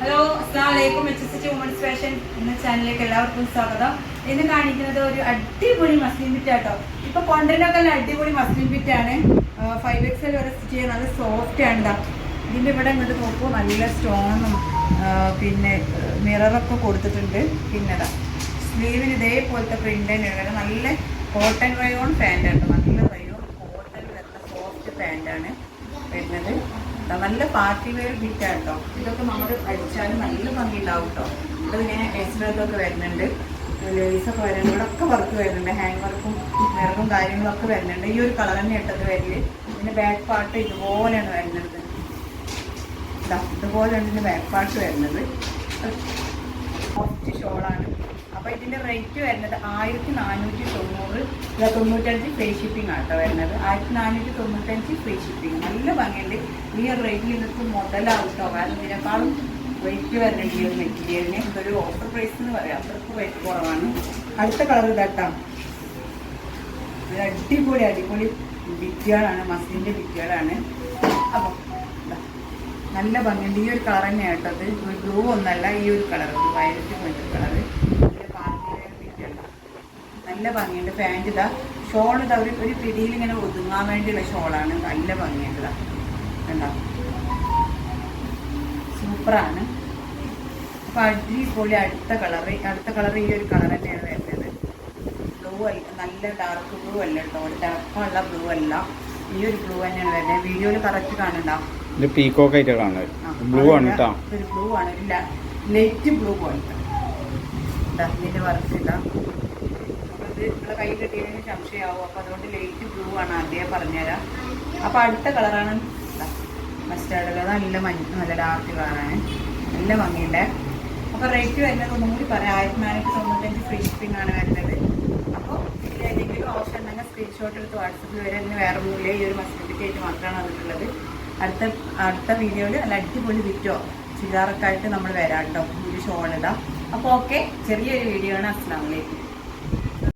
Hello അസ്സാമലൈക്കും H S T women's fashion എന്ന ചാനലിലേക്ക് എല്ലാവർക്കും സ്വാഗതം. ഇന്ന് കാണിക്കുന്നത് ഒരു അടിപൊളി മസ്ലിം ബിറ്റ് ആട്ടോ. ഇപ്പൊ കൊണ്ടനൊക്കെ നല്ല അടിപൊളി മസ്ലിം ബിറ്റ് ആണ്. ഫൈവ് എക്സൽ വരെ സ്റ്റിച്ച് ചെയ്യാൻ നല്ല സോഫ്റ്റ് ആണ് ഇതാ ഇതിന്റെ ഇവിടെ ഇങ്ങോട്ട് നോക്കുമ്പോൾ നല്ല സ്റ്റോണും പിന്നെ മിററൊക്കെ കൊടുത്തിട്ടുണ്ട്. പിന്നെ ഇതാ സ്ലീവിന് ഇതേപോലത്തെ പ്രിന്റ് തന്നെയാണ് നല്ല കോട്ടൺ റയോൺ പാന്റ് ആണ് നല്ല റയോൺ കോട്ടൺ വരുന്ന സോഫ്റ്റ് ദാ നല്ല പാർട്ടി വെയർ ബിറ്റ് കേട്ടോ ഇതൊക്കെ നമ്മൾ അടിച്ചാലും നല്ല ഭംഗി ഉണ്ടാവും കേട്ടോ ഇവിടെ ഇങ്ങനെ എക്സ്ട്രൊക്കെ വരുന്നുണ്ട്. ലേസൊക്കെ വരുന്നുണ്ട്. ഇവിടെ ഒക്കെ വർക്ക് വരുന്നുണ്ട് ഹാൻഡ് വർക്കും നിറവും കാര്യങ്ങളൊക്കെ വരുന്നുണ്ട്. ഈ ഒരു കളർ തന്നെ ഇട്ടത് വരിൽ. പിന്നെ ബാക്ക് പാർട്ട് ഇതുപോലെയാണ് വരുന്നത്. ഇതുപോലെയാണ് ഇതിന്റെ ബാക്ക് പാർട്ട് വരുന്നത്. കുറച്ച് ഷോളാണ് റേറ്റ് വരുന്നത് ആയിരത്തി നാനൂറ്റി തൊണ്ണൂറ് തൊണ്ണൂറ്റഞ്ച് ഫ്രീ ഷിപ്പിംഗ് ആട്ടോ വരുന്നത്. ആയിരത്തി നാനൂറ്റി തൊണ്ണൂറ്റഞ്ച് ഫ്രീ ഷിപ്പിംഗ് നല്ല ഭംഗിയുണ്ട്. ഈ ഒരു റേറ്റിൽ നിങ്ങൾക്ക് മുതലാവും കേട്ടോ. കാരണം ഇതിനേക്കാളും റേറ്റ് വരുന്നുണ്ട് ഈ ഒരു മെറ്റീരിയലിന് ഇതൊരു ഓഫർ പ്രൈസ് എന്ന് പറയാം. അത്രയ്ക്ക് റേറ്റ് കുറവാണ്. അടുത്ത കളർ ഇതാട്ടാം. ഇത് അടിപൊളി അടിപൊളി ബിറ്റുകളാണ് മസിലിന്റെ ബിറ്റുകളാണ് അപ്പോൾ നല്ല ഭംഗിയുണ്ട്. ഈ ഒരു കളർ തന്നെയാട്ടത് ഒരു ബ്ലൂ ഒന്നല്ല ഈ ഒരു കളർ വയലറ്റ് പോലത്തെ കളർ നല്ല ഭംഗിയുണ്ട്. പാന്റ് ഇതാ ഷോൾ ഇതാ ഒരു ഒരു പിടിയിൽ ഇങ്ങനെ ഒതുങ്ങാൻ വേണ്ടിയുള്ള ഷോളാണ് നല്ല ഭംഗിയുണ്ട് ഇതാ. കണ്ടോ? സൂപ്പറാണ് അപ്പോൾ അടിപൊളി അടുത്ത കളർ അടുത്ത കളർ ഈ ഒരു കളർ തന്നെയാണ് വരുന്നത്. ബ്ലൂ അല്ല നല്ല ഡാർക്ക് ബ്ലൂ അല്ല കേട്ടോ. ഒരു ഡാർക്കുള്ള ബ്ലൂ അല്ല. ഈ ഒരു ബ്ലൂ തന്നെയാണ് വരുന്നത്. വീഡിയോയിൽ കറക്റ്റ് കാണണ്ട ഇത് പീക്കോക്ക് ആയിട്ട് കാണുന്നത്. ബ്ലൂ ആണ് കേട്ടോ ഒരു ബ്ലൂ ആണ്. ഒരു ലൈറ്റ് ബ്ലൂ പോലത്തെ. വർക്ക് ഇതാ. ഇത് നിങ്ങളെ കൈ കെട്ടിയതിന് സംശയമാവും. അപ്പൊ അതുകൊണ്ട് ലൈറ്റ് ബ്ലൂ ആണ് ആദ്യം പറഞ്ഞുതരാം. അപ്പൊ അടുത്ത കളറാണ് മസ്റ്റാർഡ് കളർ നല്ല മഞ്ഞ നല്ല ഡാർക്ക് കളറാണ് നല്ല ഭംഗിയുണ്ട്. അപ്പൊ റേറ്റ് വരുന്നത് ഒന്നും കൂടി പറയാം. ആയിരത്തി നാനൂറ്റി തൊണ്ണൂറ്റഞ്ച് ഫ്രീ ഷിപ്പിംഗ് ആണ് വരുന്നത്. അപ്പോൾ ഏതെങ്കിലും ആവശ്യം ഉണ്ടെങ്കിൽ സ്ക്രീൻഷോട്ട് എടുത്ത് വാട്സപ്പിൽ വരെ. ഇന്ന് വേറെ ഒന്നുമില്ല ഈ ഒരു മസ്റ്റിന്റെ ആയിട്ട് മാത്രമാണ് വന്നിട്ടുള്ളത് അടുത്ത അടുത്ത വീഡിയോയിൽ നല്ല അടിപൊളി വിറ്റോ ചുരിദാറൊക്കെ ആയിട്ട് നമ്മൾ വരാം കേട്ടോ. ഒരു ഷോൾ ഇടാം അപ്പോൾ ഓക്കെ ചെറിയൊരു വീഡിയോ ആണ്. അസ്ലാമിലേക്ക്